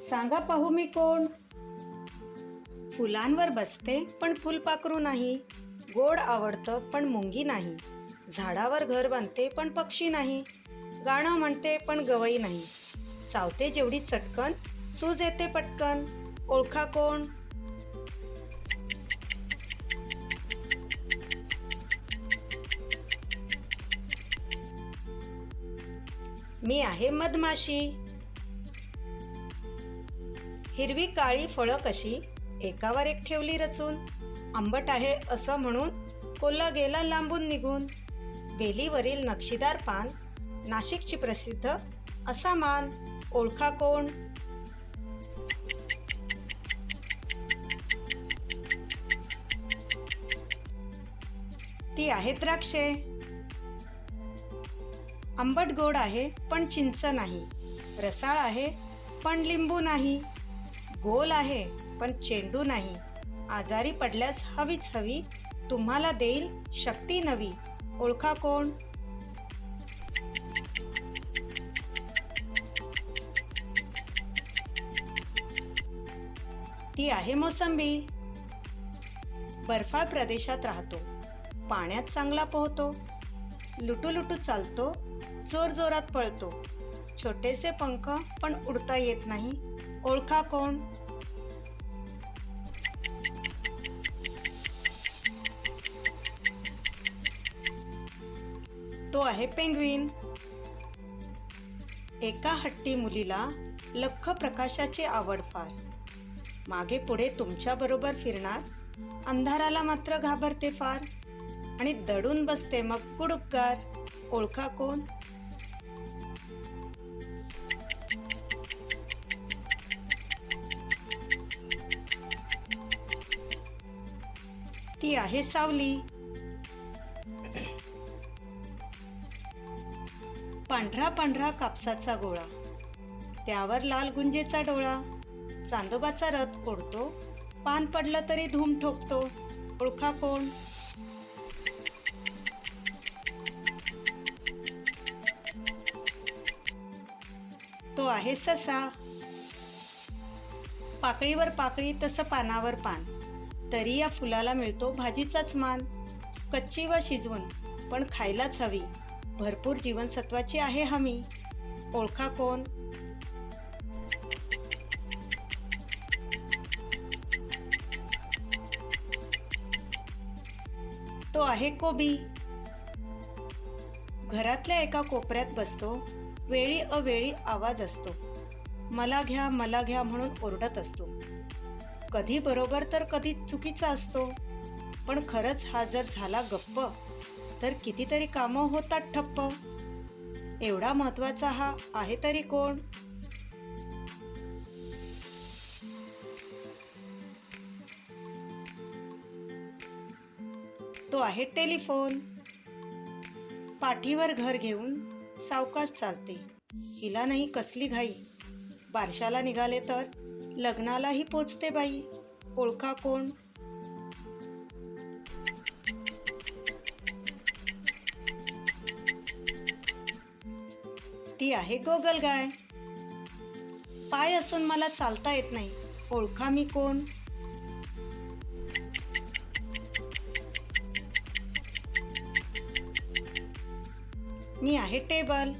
सांगा पाहू मी कोण? फुलांवर बसते पण फुलपाखरू नाही. गोड आवडतं पण मुंगी नाही. झाडावर घर बांधते पण पक्षी नाही. गाणं म्हणते पण गवई नाही. चावते जेवढी चटकन सूज येते पटकन. ओळखा कोण? मी आहे मधमाशी. हिरवी काळी फळं कशी? एकावर एक ठेवली रचून. आंबट आहे असं म्हणून कोल्हा गेला लांबून निघून. वेलीवरील नक्षीदार पान नाशिकची प्रसिद्ध असा मान ओळखा कोण? ती आहे द्राक्षे. आंबट गोड आहे पण चिंच नाही. रसाळ आहे पण लिंबू नाही. गोल आहे पण चेंडू नाही. आजारी पडल्यास हवीच हवी तुम्हाला देईल शक्ती नवी. ओळखा कोण? ती आहे मोसंबी. बर्फाळ प्रदेशात राहतो. पाण्यात चांगला पोहतो. लुटू लुटू चालतो. जोर जोरात पळतो. छोटेसे पंख पण उडता येत नाही. ओळखा कोण? तो आहे पेंग्विन. एका हट्टी मुलीला लख प्रकाशाची आवड फार. मागे पुढे तुमच्या बरोबर फिरणार. अंधाराला मात्र घाबरते फार. आणि दडून बसते मग कुडुपगार. ओळखा कोण ती आहे सावली पांढरा पांढरा कापसाचा गोळा. त्यावर लाल गुंजेचा डोळा. चांदोबाचा रथ ओढतो. पान पडलं तरी धूम ठोकतो. ओळखा कोण? तो आहे ससा. पाकळीवर पाकळी तसं पानावर पान. तरी या फुलाला मिळतो भाजीचाच मान. कच्ची व शिजवून पण खायलाच हवी. भरपूर जीवनसत्वाची आहे हमी. ओळखा कोण? तो आहे कोबी. घरातल्या एका कोपऱ्यात बसतो. वेळी अवेळी आवाज असतो. मला घ्या मला घ्या म्हणून ओरडत असतो. कधी बरोबर तर कधी चुकीचा असतो. पण खरंच हा जर झाला गप्प तर कितीतरी कामं होतात ठप्प. एवढा महत्त्वाचा हा आहे तरी कोण? तो आहे टेलिफोन. पाठीवर घर घेऊन सावकाश चालते. हिला नाही कसली घाई. बारशाला निघाले तर लग्नालाही पोचते बाई. ओळखा कोण? ती आहे गोगल गाय पाय असून मला चालता येत नाही. ओळखा मी कोण? मी आहे टेबल.